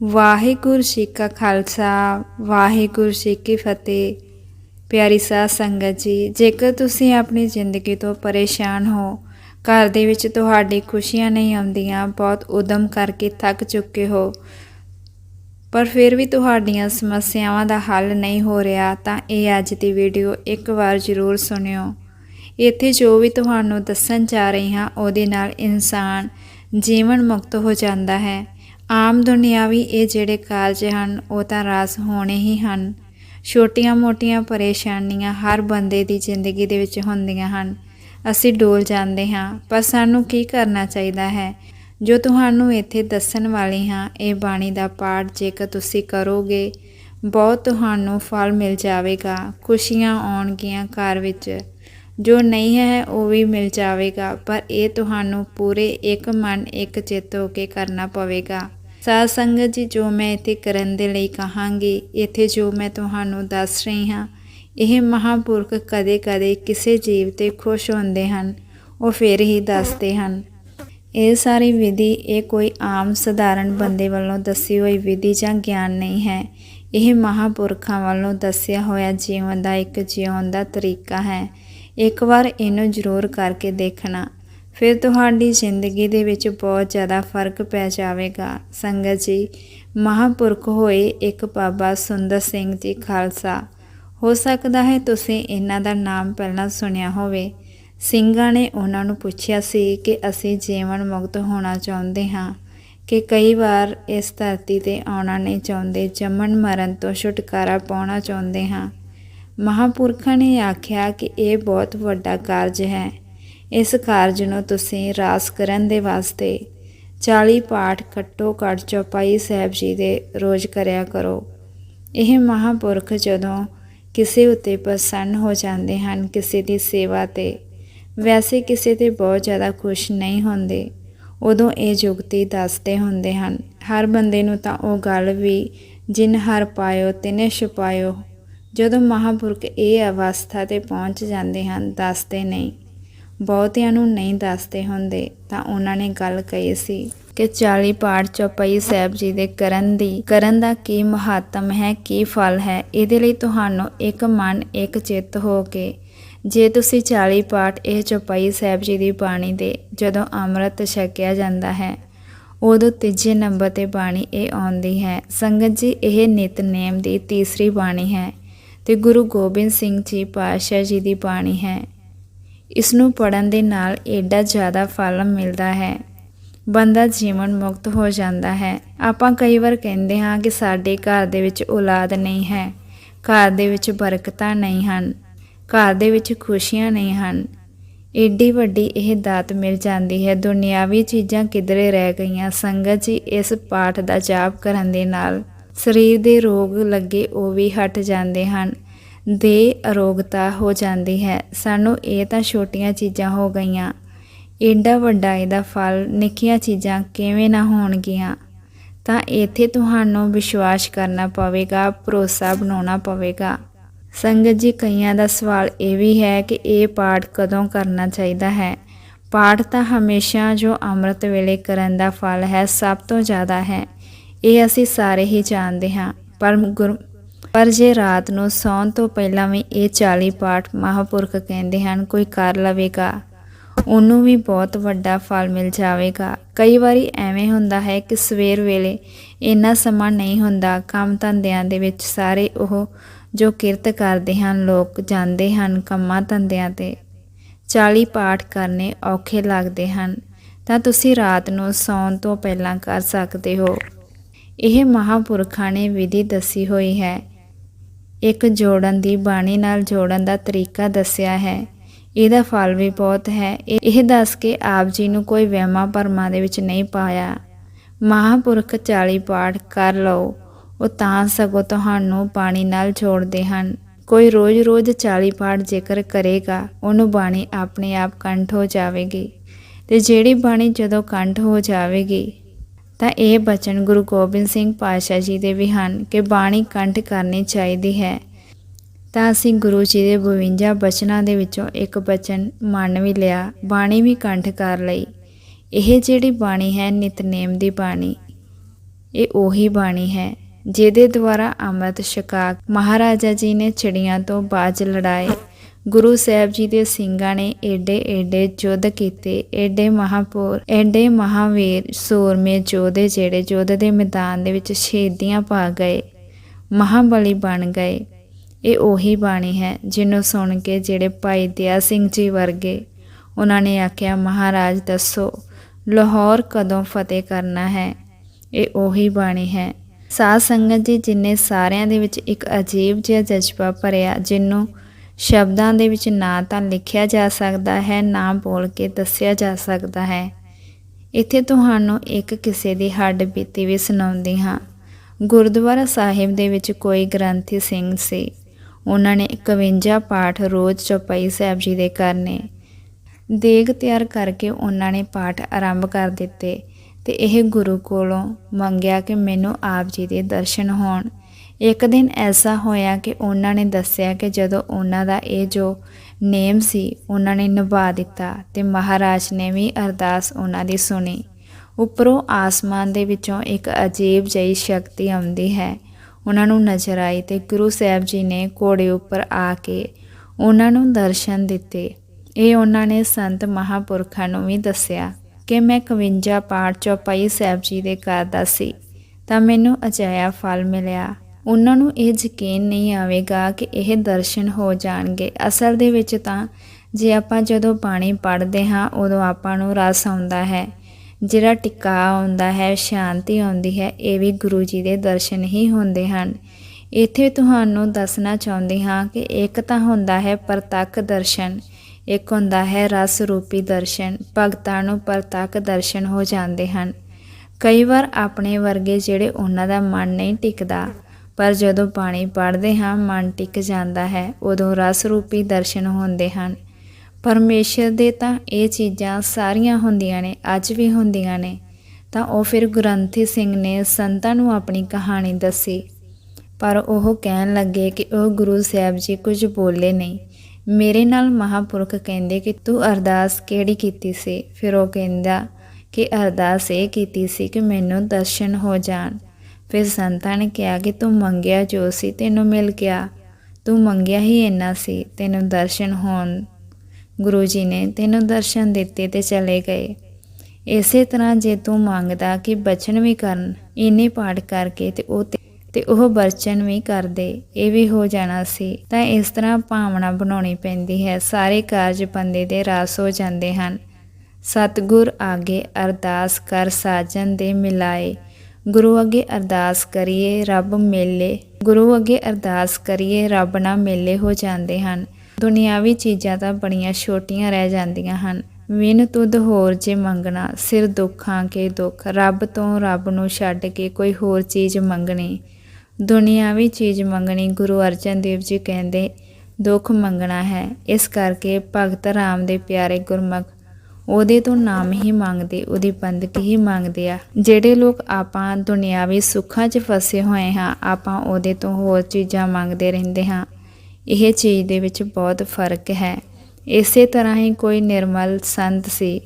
ਵਾਹਿਗੁਰੂ ਜੀ ਕਾ ਖਾਲਸਾ, ਵਾਹਿਗੁਰੂ ਜੀ ਕੀ ਫਤਿਹ। ਪਿਆਰੀ ਸਾਧ ਸੰਗਤ ਜੀ, ਜੇਕਰ ਤੁਸੀਂ ਆਪਣੀ ਜ਼ਿੰਦਗੀ ਤੋਂ ਪਰੇਸ਼ਾਨ ਹੋ, ਘਰ ਦੇ ਵਿੱਚ ਤੁਹਾਡੀ ਖੁਸ਼ੀਆਂ ਨਹੀਂ ਆਉਂਦੀਆਂ, ਬਹੁਤ ਉਦਮ ਕਰਕੇ ਥੱਕ ਚੁੱਕੇ ਹੋ, ਪਰ ਫਿਰ ਵੀ ਤੁਹਾਡੀਆਂ ਸਮੱਸਿਆਵਾਂ ਦਾ ਹੱਲ ਨਹੀਂ ਹੋ ਰਿਹਾ, ਤਾਂ ਇਹ ਅੱਜ ਦੀ ਵੀਡੀਓ ਇੱਕ ਵਾਰ ਜ਼ਰੂਰ ਸੁਣਿਓ। ਇੱਥੇ ਜੋ ਵੀ ਤੁਹਾਨੂੰ ਦੱਸਣ ਜਾ ਰਹੀ ਹਾਂ, ਉਹਦੇ ਨਾਲ ਇਨਸਾਨ ਜੀਵਨ ਮੁਕਤ ਹੋ ਜਾਂਦਾ ਹੈ। ਆਮ ਦੁਨਿਆਵੀ ਇਹ ਜਿਹੜੇ ਕਾਰਜ ਹਨ, ਉਹ ਤਾਂ ਰਾਸ ਹੋਣੇ ਹੀ ਹਨ। ਛੋਟੀਆਂ-ਮੋਟੀਆਂ ਪਰੇਸ਼ਾਨੀਆਂ ਹਰ ਬੰਦੇ ਦੀ ਜ਼ਿੰਦਗੀ ਦੇ ਵਿੱਚ ਹੁੰਦੀਆਂ ਹਨ। ਅਸੀਂ ਡੋਲ ਜਾਂਦੇ ਹਾਂ, ਪਰ ਸਾਨੂੰ ਕੀ ਕਰਨਾ ਚਾਹੀਦਾ ਹੈ? ਜੋ ਤੁਹਾਨੂੰ ਇੱਥੇ ਦੱਸਣ ਵਾਲੀ ਹਾਂ, ਇਹ ਬਾਣੀ ਦਾ ਪਾਠ ਜੇਕਰ ਤੁਸੀਂ ਕਰੋਗੇ, ਬਹੁਤ ਤੁਹਾਨੂੰ ਫਲ ਮਿਲ ਜਾਵੇਗਾ, ਖੁਸ਼ੀਆਂ ਆਉਣਗੀਆਂ ਘਰ ਵਿੱਚ। ਜੋ ਨਹੀਂ ਹੈ, ਉਹ ਵੀ ਮਿਲ ਜਾਵੇਗਾ, ਪਰ ਇਹ ਤੁਹਾਨੂੰ ਪੂਰੇ ਇੱਕ ਮਨ, ਇੱਕ ਚਿੱਤ ਹੋ ਕੇ ਕਰਨਾ ਪਵੇਗਾ। ਸਾਧ ਸੰਗਤ ਜੀ, ਜੋ ਮੈਂ ਇੱਥੇ ਕਰਨ ਦੇ ਲਈ ਕਹਾਂਗੀ, ਇੱਥੇ ਜੋ ਮੈਂ ਤੁਹਾਨੂੰ ਦੱਸ ਰਹੀ ਹਾਂ, ਇਹ ਮਹਾਪੁਰਖ ਕਦੇ-ਕਦੇ ਕਿਸੇ ਜੀਵ ਤੇ ਖੁਸ਼ ਹੁੰਦੇ ਹਨ, ਉਹ ਫਿਰ ਹੀ ਦੱਸਦੇ ਹਨ। ਇਹ ਸਾਰੀ ਵਿਧੀ, ਇਹ ਕੋਈ ਆਮ ਸਧਾਰਨ ਬੰਦੇ ਵੱਲੋਂ ਦੱਸੀ ਹੋਈ ਵਿਧੀ ਜਾਂ ਗਿਆਨ ਨਹੀਂ ਹੈ। ਇਹ ਮਹਾਪੁਰਖਾਂ ਵੱਲੋਂ ਦੱਸਿਆ ਹੋਇਆ ਜੀਵਨ ਦਾ ਇੱਕ ਜਿਉਣ ਦਾ ਤਰੀਕਾ ਹੈ। ਇੱਕ ਵਾਰ ਇਹਨੂੰ ਜ਼ਰੂਰ ਕਰਕੇ ਦੇਖਣਾ। ਫਿਰ ਤੁਹਾਡੀ ਜ਼ਿੰਦਗੀ ਦੇ ਵਿੱਚ ਬਹੁਤ ਜ਼ਿਆਦਾ ਫ਼ਰਕ ਪੈ ਜਾਵੇਗਾ। ਸੰਗਤ ਜੀ, ਮਹਾਪੁਰਖ ਹੋਏ ਇੱਕ ਬਾਬਾ ਸੁੰਦਰ ਸਿੰਘ ਜੀ ਖਾਲਸਾ, ਹੋ ਸਕਦਾ ਹੈ ਤੁਸੀਂ ਇਹਨਾਂ ਦਾ ਨਾਮ ਪਹਿਲਾਂ ਸੁਣਿਆ ਹੋਵੇ। ਸਿੰਘਾਂ ਨੇ ਉਹਨਾਂ ਨੂੰ ਪੁੱਛਿਆ ਸੀ ਕਿ ਅਸੀਂ ਜੀਵਨ ਮੁਕਤ ਹੋਣਾ ਚਾਹੁੰਦੇ ਹਾਂ, ਕਿ ਕਈ ਵਾਰ ਇਸ ਧਰਤੀ ਤੇ ਆਉਣਾ ਨਹੀਂ ਚਾਹੁੰਦੇ, ਜੰਮਣ ਮਰਨ ਤੋਂ ਛੁਟਕਾਰਾ ਪਾਉਣਾ ਚਾਹੁੰਦੇ ਹਾਂ। ਮਹਾਪੁਰਖਾਂ ਨੇ ਆਖਿਆ ਕਿ ਇਹ ਬਹੁਤ ਵੱਡਾ ਕਾਰਜ ਹੈ। ਇਸ ਕਾਰਜ ਨੂੰ ਤੁਸੀਂ ਰਾਸ ਕਰਨ ਦੇ ਵਾਸਤੇ 40 ਪਾਠ ਘੱਟੋ ਘੱਟ ਚੌਪਾਈ ਸਾਹਿਬ ਜੀ ਦੇ ਰੋਜ਼ ਕਰਿਆ ਕਰੋ। ਇਹ ਮਹਾਪੁਰਖ ਜਦੋਂ ਕਿਸੇ ਉਤੇ ਪ੍ਰਸੰਨ ਹੋ ਜਾਂਦੇ ਹਨ, ਕਿਸੇ ਦੀ ਸੇਵਾ ਤੇ, ਵੈਸੇ ਕਿਸੇ ਤੇ ਬਹੁਤ ਜ਼ਿਆਦਾ ਖੁਸ਼ ਨਹੀਂ ਹੁੰਦੇ, ਉਦੋਂ ਇਹ ਜੁਗਤੀ ਦੱਸਦੇ ਹੁੰਦੇ ਹਨ। ਹਰ ਬੰਦੇ ਨੂੰ ਤਾਂ ਉਹ ਗੱਲ ਵੀ, ਜਿਨ ਹਰ ਪਾਇਓ, ਤਿਨੇ ਛੁਪਾਇਓ, ਜਦੋਂ ਮਹਾਪੁਰਖ ਇਹ ਅਵਸਥਾ ਤੇ ਪਹੁੰਚ ਜਾਂਦੇ ਹਨ, ਦੱਸਦੇ ਨਹੀਂ। ਬਹੁਤਿਆਂ ਨੂੰ ਨਹੀਂ ਦੱਸਦੇ ਹੁੰਦੇ, ਤਾਂ ਉਹਨਾਂ ਨੇ ਗੱਲ ਕਹੀ ਸੀ ਕਿ 40 ਪਾਠ ਚੌਪਈ ਸਾਹਿਬ ਜੀ ਦੇ ਕਰਨ ਦੀ, ਕਰਨ ਦਾ ਕੀ ਮਹੱਤਮ ਹੈ, ਕੀ ਫਲ ਹੈ, ਇਹਦੇ ਲਈ ਤੁਹਾਨੂੰ ਇੱਕ ਮਨ, ਇੱਕ ਚਿੱਤ ਹੋ ਕੇ ਜੇ ਤੁਸੀਂ 40 ਪਾਠ ਇਹ ਚੌਪਈ ਸਾਹਿਬ ਜੀ ਦੀ ਬਾਣੀ ਦੇ ਜਦੋਂ ਅੰਮ੍ਰਿਤ ਛਕਿਆ ਜਾਂਦਾ ਹੈ, ਉਦੋਂ ਤੀਜੇ ਨੰਬਰ ਤੇ ਬਾਣੀ ਇਹ ਆਉਂਦੀ ਹੈ, ਸੰਗਤ ਜੀ, ਇਹ ਨਿਤਨੇਮ ਦੀ ਤੀਸਰੀ ਬਾਣੀ ਹੈ ਤੇ ਗੁਰੂ ਗੋਬਿੰਦ ਸਿੰਘ ਜੀ ਪਾਤਸ਼ਾਹ ਜੀ ਦੀ ਬਾਣੀ ਹੈ। ਇਸ ਨੂੰ ਪੜਨ ਦੇ ਨਾਲ ਐਡਾ ਜ਼ਿਆਦਾ ਫਲ ਮਿਲਦਾ ਹੈ। ਬੰਦਾ ਜੀਵਨ ਮੁਕਤ ਹੋ ਜਾਂਦਾ ਹੈ। ਆਪਾਂ ਕਈ ਵਾਰ ਕਹਿੰਦੇ ਹਾਂ ਕਿ ਸਾਡੇ ਘਰ ਦੇ ਵਿੱਚ ਔਲਾਦ ਨਹੀਂ ਹੈ। ਘਰ ਦੇ ਵਿੱਚ ਬਰਕਤਾਂ ਨਹੀਂ ਹਨ। ਘਰ ਦੇ ਵਿੱਚ ਖੁਸ਼ੀਆਂ ਨਹੀਂ ਹਨ। ਏਡੀ ਵੱਡੀ ਇਹ ਦਾਤ ਮਿਲ ਜਾਂਦੀ ਹੈ। ਦੁਨਿਆਵੀ ਚੀਜ਼ਾਂ ਕਿਧਰੇ ਰਹਿ ਗਈਆਂ। ਸੰਗਤ ਜੀ ਇਸ ਪਾਠ ਦਾ ਜਾਪ ਕਰਨ ਦੇ ਨਾਲ ਸਰੀਰ ਦੇ ਰੋਗ ਲੱਗੇ ਉਹ ਵੀ ਹਟ ਜਾਂਦੇ ਹਨ। ਦੇ ਅਰੋਗਤਾ ਹੋ ਜਾਂਦੀ ਹੈ। ਸਾਨੂੰ ਇਹ ਤਾਂ ਛੋਟੀਆਂ ਚੀਜ਼ਾਂ ਹੋ ਗਈਆਂ। ਏਡਾ ਵੱਡਾ ਇਹਦਾ ਫਲ ਨਿੱਕੀਆਂ ਚੀਜ਼ਾਂ ਕਿਵੇਂ ਨਾ ਹੋਣਗੀਆਂ। ਤਾਂ ਇੱਥੇ ਤੁਹਾਨੂੰ ਵਿਸ਼ਵਾਸ ਕਰਨਾ ਪਵੇਗਾ, ਭਰੋਸਾ ਬਣਾਉਣਾ ਪਵੇਗਾ। ਸੰਗਤ ਜੀ, ਕਈਆਂ ਦਾ ਸਵਾਲ ਇਹ ਵੀ ਹੈ ਕਿ ਇਹ ਪਾਠ ਕਦੋਂ ਕਰਨਾ ਚਾਹੀਦਾ ਹੈ? ਪਾਠ ਤਾਂ ਹਮੇਸ਼ਾ ਜੋ ਅੰਮ੍ਰਿਤ ਵੇਲੇ ਕਰਨ ਦਾ ਫਲ ਹੈ, ਸਭ ਤੋਂ ਜ਼ਿਆਦਾ ਹੈ। ਇਹ ਅਸੀਂ ਸਾਰੇ ਹੀ ਜਾਣਦੇ ਹਾਂ। ਪਰ ਗੁਰ ਪਰ ਜੇ ਰਾਤ ਨੂੰ ਸੌਣ ਤੋਂ ਪਹਿਲਾਂ ਵੀ ਇਹ 40 ਪਾਠ ਮਹਾਪੁਰਖ ਕਹਿੰਦੇ ਹਨ, ਕੋਈ ਕਰ ਲਵੇਗਾ? ਉਹਨੂੰ ਵੀ ਬਹੁਤ ਵੱਡਾ ਫਲ ਮਿਲ ਜਾਵੇਗਾ। ਕਈ ਵਾਰੀ ਐਵੇਂ ਹੁੰਦਾ ਹੈ ਕਿ ਸਵੇਰ ਵੇਲੇ ਇੰਨਾ ਸਮਾਂ ਨਹੀਂ ਹੁੰਦਾ, ਕੰਮ ਧੰਦਿਆਂ ਦੇ ਵਿੱਚ ਸਾਰੇ ਉਹ ਜੋ ਕਿਰਤ ਕਰਦੇ ਹਨ, ਲੋਕ ਜਾਂਦੇ ਹਨ ਕੰਮਾਂ ਧੰਦਿਆਂ ਤੇ। 40 ਪਾਠ ਕਰਨੇ ਔਖੇ ਲੱਗਦੇ ਹਨ। ਤਾਂ ਤੁਸੀਂ ਰਾਤ ਨੂੰ ਸੌਣ ਤੋਂ ਪਹਿਲਾਂ ਕਰ ਸਕਦੇ ਹੋ। ਇਹ ਮਹਾਪੁਰਖਾਂ ਨੇ ਵਿਧੀ ਦੱਸੀ ਹੋਈ ਹੈ ਇੱਕ ਜੋੜਨ ਦੀ ਬਾਣੀ ਨਾਲ ਜੋੜਨ ਦਾ ਤਰੀਕਾ ਦੱਸਿਆ ਹੈ। ਇਹਦਾ ਫਲ ਵੀ ਬਹੁਤ ਹੈ। ਇਹ ਦੱਸ ਕੇ ਆਪ ਜੀ ਨੂੰ ਕੋਈ ਵਹਿਮਾਂ ਭਰਮਾਂ ਦੇ ਵਿੱਚ ਨਹੀਂ ਪਾਇਆ। ਮਹਾਪੁਰਖ 40 ਪਾਠ ਕਰ ਲਓ। ਉਹ ਤਾਂ ਸਗੋਂ ਤੁਹਾਨੂੰ ਬਾਣੀ ਨਾਲ ਜੋੜਦੇ ਹਨ। ਕੋਈ ਰੋਜ਼-ਰੋਜ਼ 40 ਪਾਠ ਜੇਕਰ ਕਰੇਗਾ, ਉਹਨੂੰ ਬਾਣੀ ਆਪਣੇ ਆਪ ਕੰਠ ਹੋ ਜਾਵੇਗੀ। ਤੇ ਜਿਹੜੀ ਬਾਣੀ ਜਦੋਂ ਕੰਠ ਹੋ ਜਾਵੇਗੀ ਤਾਂ ਇਹ ਬਚਨ ਗੁਰੂ ਗੋਬਿੰਦ ਸਿੰਘ ਪਾਤਸ਼ਾਹ ਜੀ ਦੇ ਵੀ ਹਨ ਕਿ ਬਾਣੀ ਕੰਠ ਕਰਨੀ ਚਾਹੀਦੀ ਹੈ। ਤਾਂ ਅਸੀਂ ਗੁਰੂ ਜੀ ਦੇ 52 ਬਚਨਾਂ ਦੇ ਵਿੱਚੋਂ ਇੱਕ ਬਚਨ ਮੰਨ ਵੀ ਲਿਆ, ਬਾਣੀ ਵੀ ਕੰਠ ਕਰ ਲਈ। ਇਹ ਜਿਹੜੀ ਬਾਣੀ ਹੈ, ਨਿਤਨੇਮ ਦੀ ਬਾਣੀ, ਇਹ ਉਹੀ ਬਾਣੀ ਹੈ, ਜਿਹਦੇ ਦੁਆਰਾ ਅੰਮ੍ਰਿਤ ਛਕਾ ਮਹਾਰਾਜਾ ਜੀ ਨੇ ਚਿੜੀਆਂ ਤੋਂ ਬਾਜ ਲੜਾਏ। ਗੁਰੂ ਸਾਹਿਬ ਜੀ ਦੇ ਸਿੰਘਾਂ ਨੇ ਏਡੇ ਏਡੇ ਯੁੱਧ ਕੀਤੇ, ਏਡੇ ਮਹਾਪੁਰ, ਏਡੇ ਮਹਾਵੀਰ ਸੂਰਮੇ ਯੋਧੇ ਜਿਹੜੇ ਯੁੱਧ ਦੇ ਮੈਦਾਨ ਦੇ ਵਿੱਚ ਸ਼ਹੀਦੀਆਂ ਪਾ ਗਏ, ਮਹਾਬਲੀ ਬਣ ਗਏ। ਇਹ ਉਹੀ ਬਾਣੀ ਹੈ ਜਿਹਨੂੰ ਸੁਣ ਕੇ ਜਿਹੜੇ ਭਾਈ ਦਇਆ ਸਿੰਘ ਜੀ ਵਰਗੇ ਉਹਨਾਂ ਨੇ ਆਖਿਆ, ਮਹਾਰਾਜ ਦੱਸੋ, ਲਾਹੌਰ ਕਦੋਂ ਫਤਿਹ ਕਰਨਾ ਹੈ? ਇਹ ਉਹੀ ਬਾਣੀ ਹੈ। ਸਾਧ ਸੰਗਤ ਜੀ ਜਿਨੇ ਸਾਰਿਆਂ ਦੇ ਵਿੱਚ ਇੱਕ ਅਜੀਬ ਜਿਹਾ ਜਜ਼ਬਾ ਭਰਿਆ, ਜਿਹਨੂੰ ਸ਼ਬਦਾਂ ਦੇ ਵਿੱਚ ਨਾ ਤਾਂ ਲਿਖਿਆ ਜਾ ਸਕਦਾ ਹੈ, ਨਾ ਬੋਲ ਕੇ ਦੱਸਿਆ ਜਾ ਸਕਦਾ ਹੈ। ਇੱਥੇ ਤੁਹਾਨੂੰ ਇੱਕ ਕਿਸੇ ਦੀ ਹੱਡ ਬੀਤੀ ਵੀ ਸੁਣਾਉਂਦੀ ਹਾਂ। ਗੁਰਦੁਆਰਾ ਸਾਹਿਬ ਦੇ ਵਿੱਚ ਕੋਈ ਗ੍ਰੰਥੀ ਸਿੰਘ ਸੀ। ਉਹਨਾਂ ਨੇ 51 ਪਾਠ ਰੋਜ਼ ਚੌਪਈ ਸਾਹਿਬ ਜੀ ਦੇ ਕਰਨੇ ਦੇਗ ਤਿਆਰ ਕਰਕੇ ਉਹਨਾਂ ਨੇ ਪਾਠ ਆਰੰਭ ਕਰ ਦਿੱਤੇ ਤੇ ਇਹ ਗੁਰੂ ਕੋਲੋਂ ਮੰਗਿਆ ਕਿ ਮੈਨੂੰ ਆਪ ਜੀ ਦੇ ਦਰਸ਼ਨ ਹੋਣ। ਇੱਕ ਦਿਨ ਐਸਾ ਹੋਇਆ ਕਿ ਉਹਨਾਂ ਨੇ ਦੱਸਿਆ ਕਿ ਜਦੋਂ ਉਹਨਾਂ ਦਾ ਇਹ ਜੋ ਨੇਮ ਸੀ, ਉਹਨਾਂ ਨੇ ਨਿਭਾ ਦਿੱਤਾ ਤੇ ਮਹਾਰਾਜ ਨੇ ਵੀ ਅਰਦਾਸ ਉਹਨਾਂ ਦੀ ਸੁਣੀ। ਉੱਪਰੋਂ ਆਸਮਾਨ ਦੇ ਵਿੱਚੋਂ ਇੱਕ ਅਜੀਬ ਜਿਹੀ ਸ਼ਕਤੀ ਆਉਂਦੀ ਹੈ। ਉਹਨਾਂ ਨੂੰ ਨਜ਼ਰ ਆਈ ਤੇ ਗੁਰੂ ਸਾਹਿਬ ਜੀ ਨੇ ਘੋੜੇ ਉੱਪਰ ਆ ਕੇ ਉਹਨਾਂ ਨੂੰ ਦਰਸ਼ਨ ਦਿੱਤੇ। ਇਹ ਉਹਨਾਂ ਨੇ ਸੰਤ ਮਹਾਪੁਰਖਾਂ ਨੂੰ ਵੀ ਦੱਸਿਆ ਕਿ ਮੈਂ 51 ਪਾਠ ਚੌਪਾਈ ਸਾਹਿਬ ਜੀ ਦੇ ਕਰਦਾ ਸੀ, ਤਾਂ ਮੈਨੂੰ ਅਜਾਇਆ ਫਲ ਮਿਲਿਆ। ਉਹਨਾਂ ਨੂੰ ਇਹ ਯਕੀਨ ਨਹੀਂ ਆਵੇਗਾ ਕਿ ਇਹ ਦਰਸ਼ਨ ਹੋ ਜਾਣਗੇ। ਅਸਲ ਦੇ ਵਿੱਚ ਤਾਂ ਜੇ ਆਪਾਂ ਜਦੋਂ ਬਾਣੀ ਪੜ੍ਹਦੇ ਹਾਂ, ਉਦੋਂ ਆਪਾਂ ਨੂੰ ਰਸ ਆਉਂਦਾ ਹੈ। ਜਿਹੜਾ ਟਿਕਾ ਆਉਂਦਾ ਹੈ, ਸ਼ਾਂਤੀ ਆਉਂਦੀ ਹੈ, ਇਹ ਵੀ ਗੁਰੂ ਜੀ ਦੇ ਦਰਸ਼ਨ ਹੀ ਹੁੰਦੇ ਹਨ। ਇੱਥੇ ਤੁਹਾਨੂੰ ਦੱਸਣਾ ਚਾਹੁੰਦੀ ਹਾਂ ਕਿ ਇੱਕ ਤਾਂ ਹੁੰਦਾ ਹੈ ਪ੍ਰਤੱਖ ਦਰਸ਼ਨ, ਇੱਕ ਹੁੰਦਾ ਹੈ ਰਸ ਰੂਪੀ ਦਰਸ਼ਨ। ਭਗਤਾਂ ਨੂੰ ਪ੍ਰਤੱਖ ਦਰਸ਼ਨ ਹੋ ਜਾਂਦੇ ਹਨ। ਕਈ ਵਾਰ ਆਪਣੇ ਵਰਗੇ ਜਿਹੜੇ ਉਹਨਾਂ ਦਾ ਮਨ ਨਹੀਂ ਟਿਕਦਾ ਪਰ ਜਦੋਂ ਬਾਣੀ ਪੜ੍ਹਦੇ ਹਾਂ, ਮਨ ਟਿਕ ਜਾਂਦਾ ਹੈ, ਉਦੋਂ ਰਸ ਰੂਪੀ ਦਰਸ਼ਨ ਹੁੰਦੇ ਹਨ। ਪਰਮੇਸ਼ਰ ਦੇ ਤਾਂ ਇਹ ਚੀਜ਼ਾਂ ਸਾਰੀਆਂ ਹੁੰਦੀਆਂ ਨੇ, ਅੱਜ ਵੀ ਹੁੰਦੀਆਂ ਨੇ। ਤਾਂ ਉਹ ਫਿਰ ਗੁਰੰਥੀ ਸਿੰਘ ਨੇ ਸੰਤਾਂ ਨੂੰ ਆਪਣੀ ਕਹਾਣੀ ਦੱਸੀ। ਪਰ ਉਹ ਕਹਿਣ ਲੱਗੇ ਕਿ ਉਹ ਗੁਰੂ ਸਾਹਿਬ ਜੀ ਕੁਝ ਬੋਲੇ ਨਹੀਂ। ਮੇਰੇ ਨਾਲ ਮਹਾਪੁਰਖ ਕਹਿੰਦੇ ਕਿ ਤੂੰ ਅਰਦਾਸ ਕਿਹੜੀ ਕੀਤੀ ਸੀ? ਫਿਰ ਉਹ ਕਹਿੰਦਾ ਕਿ ਅਰਦਾਸ ਇਹ ਕੀਤੀ ਸੀ ਕਿ ਮੈਨੂੰ ਦਰਸ਼ਨ ਹੋ ਜਾਣ। ਫਿਰ ਸੰਤਾਂ ਨੇ ਕਿਹਾ ਕਿ ਤੂੰ ਮੰਗਿਆ ਜੋ ਸੀ ਤੈਨੂੰ ਮਿਲ ਗਿਆ। ਤੂੰ ਮੰਗਿਆ ਹੀ ਇੰਨਾ ਸੀ, ਤੈਨੂੰ ਦਰਸ਼ਨ ਹੋਣ। ਗੁਰੂ ਜੀ ਨੇ ਤੈਨੂੰ ਦਰਸ਼ਨ ਦਿੱਤੇ ਤੇ ਚਲੇ ਗਏ। ਇਸੇ ਤਰ੍ਹਾਂ ਜੇ ਤੂੰ ਮੰਗਦਾ ਕਿ ਬਚਨ ਵੀ ਕਰਨ, ਇੰਨੇ ਪਾਠ ਕਰਕੇ ਤੇ ਉਹ ਤੇ- ਉਹ ਬਚਨ ਵੀ ਕਰਦੇ ਇਹ ਵੀ ਹੋ ਜਾਣਾ ਸੀ, ਤਾਂ ਇਸ ਤਰ੍ਹਾਂ ਭਾਵਨਾ ਬਣਾਉਣੀ ਪੈਂਦੀ ਹੈ। ਸਾਰੇ ਕਾਰਜ ਬੰਦੇ ਦੇ ਰਾਸ ਹੋ ਜਾਂਦੇ ਹਨ। ਸਤਿਗੁਰ ਆਗੇ ਅਰਦਾਸ ਕਰ ਸਾਜਨ ਦੇ ਮਿਲਾਏ। ਗੁਰੂ ਅੱਗੇ ਅਰਦਾਸ ਕਰੀਏ, ਰੱਬ ਮੇਲੇ। ਗੁਰੂ ਅੱਗੇ ਅਰਦਾਸ ਕਰੀਏ, ਰੱਬ ਨਾਲ ਮੇਲੇ ਹੋ ਜਾਂਦੇ ਹਨ। ਦੁਨਿਆਵੀ ਚੀਜ਼ਾਂ ਤਾਂ ਬੜੀਆਂ ਛੋਟੀਆਂ ਰਹਿ ਜਾਂਦੀਆਂ ਹਨ। ਵਿਨ ਤੁਧ ਹੋਰ ਜੇ ਮੰਗਣਾ, ਸਿਰ ਦੁੱਖਾਂ ਕੇ ਦੁੱਖ। ਰੱਬ ਤੋਂ ਰੱਬ ਨੂੰ ਛੱਡ ਕੇ ਕੋਈ ਹੋਰ ਚੀਜ਼ ਮੰਗਣੀ। ਦੁਨਿਆਵੀ ਚੀਜ਼ ਮੰਗਣੀ ਗੁਰੂ ਅਰਜਨ ਦੇਵ ਜੀ ਕਹਿੰਦੇ, ਦੁੱਖ ਮੰਗਣਾ ਹੈ। ਇਸ ਕਰਕੇ ਭਗਤ ਰਾਮ ਦੇ ਪਿਆਰੇ ਗੁਰਮੁਖ ਉਹਦੇ ਤੋਂ ਨਾਮ ਹੀ ਮੰਗਦੇ, ਉਹਦੀ ਬੰਦਗੀ ਹੀ ਮੰਗਦੇ ਆ। ਜਿਹੜੇ ਲੋਕ ਆਪਾਂ ਦੁਨਿਆਵੀ ਸੁੱਖਾਂ 'ਚ ਫਸੇ ਹੋਏ ਹਾਂ, ਆਪਾਂ ਉਹਦੇ ਤੋਂ ਹੋਰ ਚੀਜ਼ਾਂ ਮੰਗਦੇ ਰਹਿੰਦੇ ਹਾਂ। ਇਹ ਚੀਜ਼ ਦੇ ਵਿੱਚ ਬਹੁਤ ਫ਼ਰਕ ਹੈ। ਇਸੇ ਤਰ੍ਹਾਂ ਹੀ ਕੋਈ ਨਿਰਮਲ ਸੰਤ ਸੀ,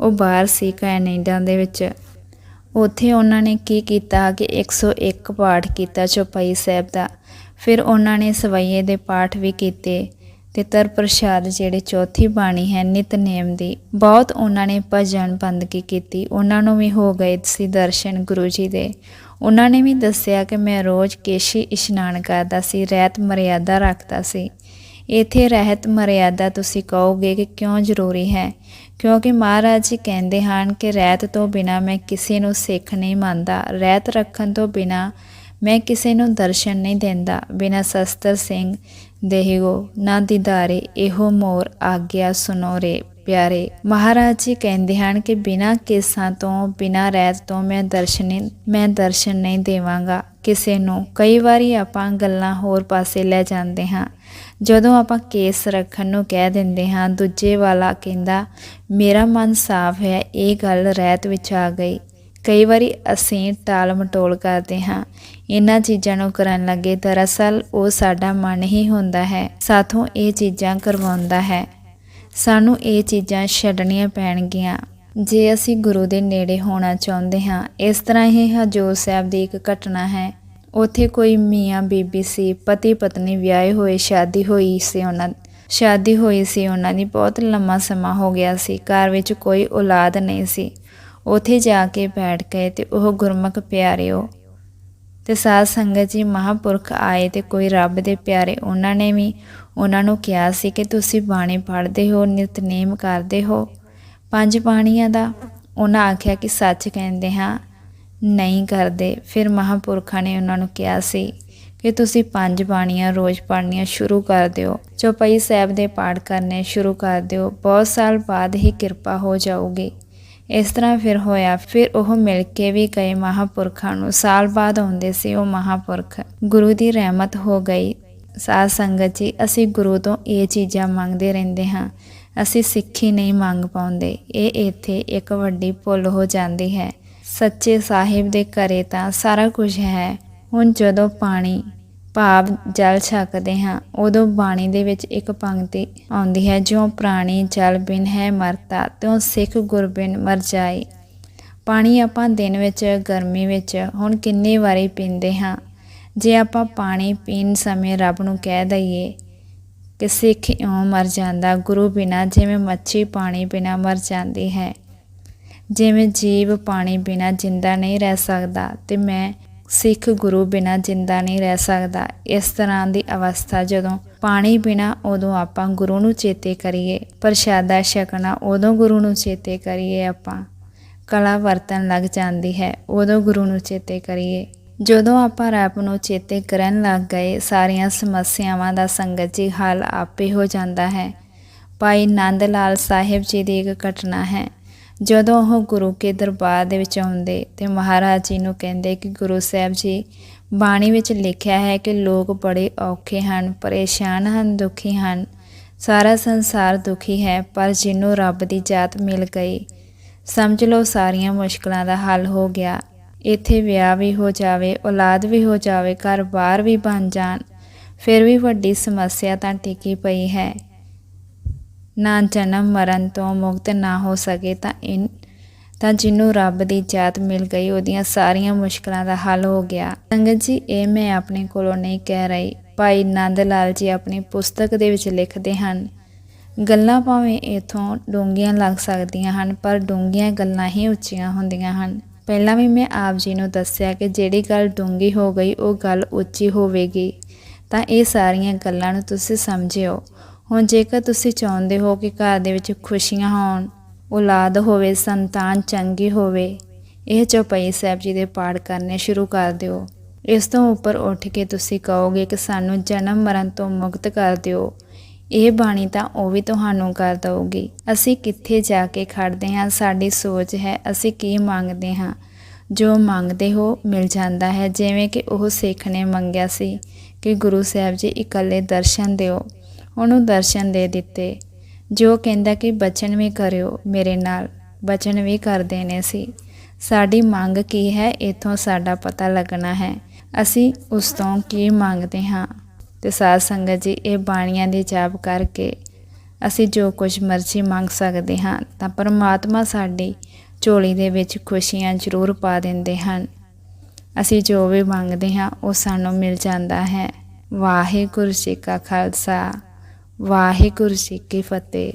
ਉਹ ਬਾਹਰ ਸੀ ਕੈਨੇਡਾ ਦੇ ਵਿੱਚ। ਉੱਥੇ ਉਹਨਾਂ ਨੇ ਕੀ ਕੀਤਾ ਕਿ 101 ਪਾਠ ਕੀਤਾ ਚੌਪਈ ਸਾਹਿਬ ਦਾ। ਫਿਰ ਉਹਨਾਂ ਨੇ ਸਵਈਏ ਦੇ ਪਾਠ ਵੀ ਕੀਤੇ। ਤੇ ਤਰ ਪ੍ਰਸ਼ਾਦ ਜਿਹੜੇ ਚੌਥੀ ਬਾਣੀ ਹੈ ਨਿਤਨੇਮ ਦੀ, ਬਹੁਤ ਉਹਨਾਂ ਨੇ ਭਜਨ ਬੰਦਗੀ ਕੀਤੀ। ਉਹਨਾਂ ਨੂੰ ਵੀ ਹੋ ਗਏ ਸੀ ਦਰਸ਼ਨ ਗੁਰੂ ਜੀ ਦੇ। ਉਹਨਾਂ ਨੇ ਵੀ ਦੱਸਿਆ ਕਿ ਮੈਂ ਰੋਜ਼ ਕੇਸ਼ੀ ਇਸ਼ਨਾਨ ਕਰਦਾ ਸੀ, ਰਹਿਤ ਮਰਿਆਦਾ ਰੱਖਦਾ ਸੀ। ਇਥੇ ਰਹਿਤ ਮਰਿਆਦਾ ਤੁਸੀਂ ਕਹੋਗੇ ਕਿ ਕਿਉਂ ਜ਼ਰੂਰੀ ਹੈ? ਕਿਉਂਕਿ ਮਹਾਰਾਜ ਜੀ ਕਹਿੰਦੇ ਹਨ ਕਿ ਰਹਿਤ ਤੋਂ ਬਿਨਾ ਮੈਂ ਕਿਸੇ ਨੂੰ ਸਿੱਖ ਨਹੀਂ ਮੰਨਦਾ। ਰਹਿਤ ਰੱਖਣ ਤੋਂ ਬਿਨਾ ਮੈਂ ਕਿਸੇ ਨੂੰ ਦਰਸ਼ਨ ਨਹੀਂ ਦਿੰਦਾ। ਬਿਨਾ ਸ਼ਸਤਰ ਸਿੰਘ ਦੇਹਿਓ, ਨਾ ਦਿਦਾਰੇ, ਇਹੋ ਮੋਰ ਆਗਿਆ ਸੁਨੋ ਰੇ, ਪਿਆਰੇ। ਮਹਾਰਾਜ ਜੀ ਕਹਿੰਦੇ ਹਨ ਕਿ ਬਿਨਾ ਕੇਸਾਂ ਤੋਂ, ਬਿਨਾ ਰਹਿਤ ਤੋਂ ਮੈਂ ਦਰਸ਼ਨ ਮੈਂ ਦਰਸ਼ਨ ਨਹੀਂ ਦੇਵਾਂਗਾ। ਕਿਸੇ ਨੂੰ ਕਈ ਵਾਰੀ ਆਪਾਂ ਗੱਲਾਂ ਹੋਰ ਪਾਸੇ ਲੈ ਜਾਂਦੇ ਹਾਂ। ਜਦੋਂ ਆਪਾਂ ਕੇਸ ਰੱਖਣ ਨੂੰ ਕਹਿ ਦਿੰਦੇ ਹਾਂ, ਦੂਜੇ ਵਾਲਾ ਕਹਿੰਦਾ, ਮੇਰਾ ਮਨ ਸਾਫ਼ ਹੈ ਇਹ ਗੱਲ ਰਹਿਤ ਵਿੱਚ ਆ ਗਈ। ਕਈ ਵਾਰੀ ਅਸੀਂ ਟਾਲ ਮਟੋਲ ਕਰਦੇ ਹਾਂ। ਇਹਨਾਂ ਚੀਜ਼ਾਂ ਨੂੰ ਕਰਨ ਲੱਗੇ ਦਰਅਸਲ ਉਹ ਸਾਡਾ ਮਨ ਹੀ ਹੁੰਦਾ ਹੈ, ਸਾਥੋਂ ਇਹ ਚੀਜ਼ਾਂ ਕਰਵਾਉਂਦਾ ਹੈ। ਸਾਨੂੰ ਇਹ ਚੀਜ਼ਾਂ ਛੱਡਣੀਆਂ ਪੈਣਗੀਆਂ। ਜੇ ਅਸੀਂ ਗੁਰੂ ਦੇ ਨੇੜੇ ਹੋਣਾ ਚਾਹੁੰਦੇ ਹਾਂ, ਇਸ ਤਰ੍ਹਾਂ ਹੀ ਹਜੂਰ ਸਾਹਿਬ ਦੀ ਇੱਕ ਘਟਨਾ ਹੈ। ਉੱਥੇ ਕੋਈ ਮੀਆਂ ਬੀਬੀ ਸੀ, ਪਤੀ ਪਤਨੀ ਵਿਆਹੇ ਹੋਏ, ਸ਼ਾਦੀ ਹੋਈ ਸੀ ਉਹਨਾਂ ਸ਼ਾਦੀ ਹੋਈ ਸੀ, ਉਹਨਾਂ ਦੀ ਬਹੁਤ ਲੰਮਾ ਸਮਾਂ ਹੋ ਗਿਆ ਸੀ, ਘਰ ਵਿੱਚ ਕੋਈ ਔਲਾਦ ਨਹੀਂ ਸੀ। ਉੱਥੇ ਜਾ ਕੇ ਬੈਠ ਗਏ ਤੇ ਉਹ ਗੁਰਮੁਖ ਪਿਆਰਿਓ ਤੇ ਸਾਧ ਸੰਗਤ ਜੀ ਮਹਾਪੁਰਖ ਆਏ ਤੇ ਕੋਈ ਰੱਬ ਦੇ ਪਿਆਰੇ ਉਹਨਾਂ ਨੇ ਵੀ ਉਹਨਾਂ ਨੂੰ ਕਿਹਾ ਸੀ ਕਿ ਤੁਸੀਂ ਬਾਣੀ ਪੜ੍ਹਦੇ ਹੋ, ਨਿਤਨੇਮ ਕਰਦੇ ਹੋ। ਪੰਜ ਬਾਣੀਆਂ ਦਾ ਉਹਨਾਂ ਆਖਿਆ ਕਿ ਸੱਚ ਕਹਿੰਦੇ ਹਾਂ, ਨਹੀਂ ਕਰਦੇ। ਫਿਰ ਮਹਾਪੁਰਖਾਂ ਨੇ ਉਹਨਾਂ ਨੂੰ ਕਿਹਾ ਸੀ ਕਿ ਤੁਸੀਂ ਪੰਜ ਬਾਣੀਆਂ ਰੋਜ਼ ਪੜ੍ਹਨੀਆਂ ਸ਼ੁਰੂ ਕਰ ਦਿਓ। ਚੌਪਈ ਸਾਹਿਬ ਦੇ ਪਾਠ ਕਰਨੇ ਸ਼ੁਰੂ ਕਰ ਦਿਓ। ਬਹੁਤ ਸਾਲ ਬਾਅਦ ਹੀ ਕਿਰਪਾ ਹੋ ਜਾਊਗੀ। ਇਸ ਤਰ੍ਹਾਂ ਫਿਰ ਹੋਇਆ। ਫਿਰ ਉਹ ਮਿਲ ਕੇ ਵੀ ਗਏ ਮਹਾਪੁਰਖਾਂ ਨੂੰ। ਸਾਲ ਬਾਅਦ ਆਉਂਦੇ ਸੀ ਉਹ ਮਹਾਪੁਰਖ। ਗੁਰੂ ਦੀ ਰਹਿਮਤ ਹੋ ਗਈ। ਸਾਧ ਸੰਗਤ ਜੀ, ਅਸੀਂ ਗੁਰੂ ਤੋਂ ਇਹ ਚੀਜ਼ਾਂ ਮੰਗਦੇ ਰਹਿੰਦੇ ਹਾਂ। ਅਸੀਂ ਸਿੱਖੀ ਨਹੀਂ ਮੰਗ ਪਾਉਂਦੇ। ਇਹ ਇੱਥੇ ਇੱਕ ਵੱਡੀ ਭੁੱਲ ਹੋ ਜਾਂਦੀ ਹੈ। ਸੱਚੇ ਸਾਹਿਬ ਦੇ ਘਰੇ ਤਾਂ ਸਾਰਾ ਕੁਝ ਹੈ। ਹੁਣ ਜਦੋਂ ਪਾਣੀ ਭਾਵ ਜਲ ਛਕਦੇ ਹਾਂ, ਉਦੋਂ ਬਾਣੀ ਦੇ ਵਿੱਚ ਇੱਕ ਪੰਕਤੀ ਆਉਂਦੀ ਹੈ, ਜਿਉ ਪ੍ਰਾਣੀ ਜਲ ਬਿਨ ਹੈ ਮਰਤਾ, ਤਿਉ ਸਿੱਖ ਗੁਰ ਬਿਨ ਮਰ ਜਾਏ। ਪਾਣੀ ਆਪਾਂ ਦਿਨ ਵਿੱਚ, ਗਰਮੀ ਵਿੱਚ ਹੁਣ ਕਿੰਨੀ ਵਾਰੀ ਪੀਂਦੇ ਹਾਂ। ਜੇ ਆਪਾਂ ਪਾਣੀ ਪੀਣ ਸਮੇਂ ਰੱਬ ਨੂੰ ਕਹਿ ਦਈਏ ਕਿ ਸਿੱਖ ਇਉਂ ਮਰ ਜਾਂਦਾ, ਗੁਰੂ ਬਿਨਾ ਜਿਵੇਂ ਮੱਛੀ ਪਾਣੀ ਬਿਨਾ ਮਰ ਜਾਂਦੀ ਹੈ, ਜਿਵੇਂ ਜੀਵ ਪਾਣੀ ਬਿਨਾ ਜਿੰਦਾ ਨਹੀਂ ਰਹਿ ਸਕਦਾ, ਤੇ ਮੈਂ ਸਿੱਖ ਗੁਰੂ ਬਿਨਾ ਜਿੰਦਾ ਨਹੀਂ ਰਹਿ ਸਕਦਾ। ਇਸ ਤਰ੍ਹਾਂ ਦੀ ਅਵਸਥਾ ਜਦੋਂ ਪਾਣੀ ਬਿਨਾ ਉਦੋਂ ਆਪਾਂ ਗੁਰੂ ਨੂੰ ਚੇਤੇ ਕਰੀਏ, ਪ੍ਰਸ਼ਾਦਾ ਛਕਣਾ ਉਦੋਂ ਗੁਰੂ ਨੂੰ ਚੇਤੇ ਕਰੀਏ ਆਪਾਂ। ਕਲਾ ਵਰਤਨ ਲੱਗ ਜਾਂਦੀ ਹੈ, ਉਦੋਂ ਗੁਰੂ ਨੂੰ ਚੇਤੇ ਕਰੀਏ। ਜਦੋਂ ਆਪਾਂ ਰੱਬ ਨੂੰ ਚੇਤੇ ਕਰਨ ਲੱਗ ਗਏ, ਸਾਰੀਆਂ ਸਮੱਸਿਆਵਾਂ ਦਾ ਸੰਗਤ ਜੀ ਹੱਲ ਆਪੇ ਹੋ ਜਾਂਦਾ ਹੈ। ਭਾਈ ਨੰਦ ਲਾਲ ਸਾਹਿਬ ਜੀ ਦੀ ਇੱਕ ਘਟਨਾ ਹੈ। ਜਦੋਂ ਉਹ ਗੁਰੂ ਕੇ ਦਰਬਾਰ ਦੇ ਵਿੱਚ ਆਉਂਦੇ ਤੇ ਮਹਾਰਾਜ ਜੀ ਨੂੰ ਕਹਿੰਦੇ ਕਿ ਗੁਰੂ ਸਾਹਿਬ ਜੀ, ਬਾਣੀ ਵਿੱਚ ਲਿਖਿਆ ਹੈ ਕਿ ਲੋਕ ਬੜੇ ਔਖੇ ਹਨ, ਪਰੇਸ਼ਾਨ ਹਨ, ਦੁਖੀ ਹਨ। ਸਾਰਾ ਸੰਸਾਰ ਦੁਖੀ ਹੈ, ਪਰ ਜਿਹਨੂੰ ਰੱਬ ਦੀ ਜਾਤ ਮਿਲ ਗਈ, ਸਮਝ ਲਓ ਸਾਰੀਆਂ ਮੁਸ਼ਕਲਾਂ ਦਾ ਹੱਲ ਹੋ ਗਿਆ। ਇੱਥੇ ਵਿਆਹ ਵੀ ਹੋ ਜਾਵੇ, ਔਲਾਦ ਵੀ ਹੋ ਜਾਵੇ ਘਰ-ਬਾਰ ਵੀ ਬਣ ਜਾਣ, ਫਿਰ ਵੀ ਵੱਡੀ ਸਮੱਸਿਆ ਤਾਂ ਟਿਕੀ ਪਈ ਹੈ। ਨਾ ਜਨਮ ਮਰਨ ਤੋਂ ਮੁਕਤ ਨਾ ਹੋ ਸਕੇ ਤਾਂ ਇਨ, ਤਾਂ ਜਿਹਨੂੰ ਰੱਬ ਦੀ ਜਾਤ ਮਿਲ ਗਈ, ਉਹਦੀਆਂ ਸਾਰੀਆਂ ਮੁਸ਼ਕਲਾਂ ਦਾ ਹੱਲ ਹੋ ਗਿਆ। ਸੰਗਤ ਜੀ, ਇਹ ਮੈਂ ਆਪਣੇ ਕੋਲੋਂ ਨਹੀਂ ਕਹਿ ਰਹੀ। ਭਾਈ ਨੰਦ ਲਾਲ ਜੀ ਆਪਣੀ ਪੁਸਤਕ ਦੇ ਵਿੱਚ ਲਿਖਦੇ ਹਨ, ਗੱਲਾਂ ਭਾਵੇਂ ਇਥੋਂ ਡੂੰਘੀਆਂ ਲੱਗ ਸਕਦੀਆਂ ਹਨ, ਪਰ ਡੂੰਘੀਆਂ ਗੱਲਾਂ ਹੀ ਉੱਚੀਆਂ ਹੁੰਦੀਆਂ ਹਨ। ਪਹਿਲਾਂ ਵੀ ਮੈਂ ਆਪ ਜੀ ਨੂੰ ਦੱਸਿਆ ਕਿ ਜਿਹੜੀ ਗੱਲ ਡੂੰਘੀ ਹੋ ਗਈ, ਉਹ ਗੱਲ ਉੱਚੀ ਹੋਵੇਗੀ। ਤਾਂ ਇਹ ਸਾਰੀਆਂ ਗੱਲਾਂ ਨੂੰ ਤੁਸੀਂ ਸਮਝਿਓ। ਹੁਣ ਜੇਕਰ ਤੁਸੀਂ ਚਾਹੁੰਦੇ ਹੋ ਕਿ ਘਰ ਦੇ ਵਿੱਚ ਖੁਸ਼ੀਆਂ ਹੋਣ, ਔਲਾਦ ਹੋਵੇ, ਸੰਤਾਨ ਚੰਗੀ ਹੋਵੇ, ਇਹ ਚੌਪਈ ਸਾਹਿਬ ਜੀ ਦੇ ਪਾਠ ਕਰਨੇ ਸ਼ੁਰੂ ਕਰ ਦਿਓ। ਇਸ ਤੋਂ ਉੱਪਰ ਉੱਠ ਕੇ ਤੁਸੀਂ ਕਹੋਗੇ ਕਿ ਸਾਨੂੰ ਜਨਮ ਮਰਨ ਤੋਂ ਮੁਕਤ ਕਰ ਦਿਓ। ਇਹ ਬਾਣੀ ਤਾਂ ਉਹ ਵੀ ਤੁਹਾਨੂੰ ਕਰ ਦਊਗੀ। ਅਸੀਂ ਕਿੱਥੇ ਜਾ ਕੇ ਖੜਦੇ ਹਾਂ, ਸਾਡੀ ਸੋਚ ਹੈ, ਅਸੀਂ ਕੀ ਮੰਗਦੇ ਹਾਂ? ਜੋ ਮੰਗਦੇ ਹੋ, ਮਿਲ ਜਾਂਦਾ ਹੈ। ਜਿਵੇਂ ਕਿ ਉਹ ਸਿੱਖ ਨੇ ਮੰਗਿਆ ਸੀ ਕਿ ਗੁਰੂ ਸਾਹਿਬ ਜੀ ਇਕੱਲੇ ਦਰਸ਼ਨ ਦਿਓ। ਉਹਨੂੰ ਦਰਸ਼ਨ ਦੇ ਦਿੱਤੇ। ਜੋ ਕਹਿੰਦਾ ਕਿ ਬਚਨ ਵੀ ਕਰਿਓ ਮੇਰੇ ਨਾਲ, ਬਚਨ ਵੀ ਕਰਦੇ ਨੇ ਸੀ। ਸਾਡੀ ਮੰਗ ਕੀ ਹੈ? ਇਥੋਂ ਸਾਡਾ ਪਤਾ ਲੱਗਣਾ ਹੈ। ਅਸੀਂ ਉਸ ਤੋਂ ਕੀ ਮੰਗਦੇ ਹਾਂ? ਤੇ ਸਾਧ ਸੰਗਤ ਜੀ, ਇਹ ਬਾਣੀਆਂ ਦੀ ਜਾਪ ਕਰਕੇ ਅਸੀਂ ਜੋ ਕੁਝ ਮਰਜ਼ੀ ਮੰਗ ਸਕਦੇ ਹਾਂ, ਤਾਂ ਪਰਮਾਤਮਾ ਸਾਡੀ ਝੋਲੀ ਦੇ ਵਿੱਚ ਖੁਸ਼ੀਆਂ ਜ਼ਰੂਰ ਪਾ ਦਿੰਦੇ ਹਨ। ਅਸੀਂ ਜੋ ਵੀ ਮੰਗਦੇ ਹਾਂ, ਉਹ ਸਾਨੂੰ ਮਿਲ ਜਾਂਦਾ ਹੈ। ਵਾਹਿਗੁਰੂ ਜੀ ਕਾ ਖਾਲਸਾ। ਵਾਹਿਗੁਰੂ ਜੀ ਕੀ ਫਤਿਹ।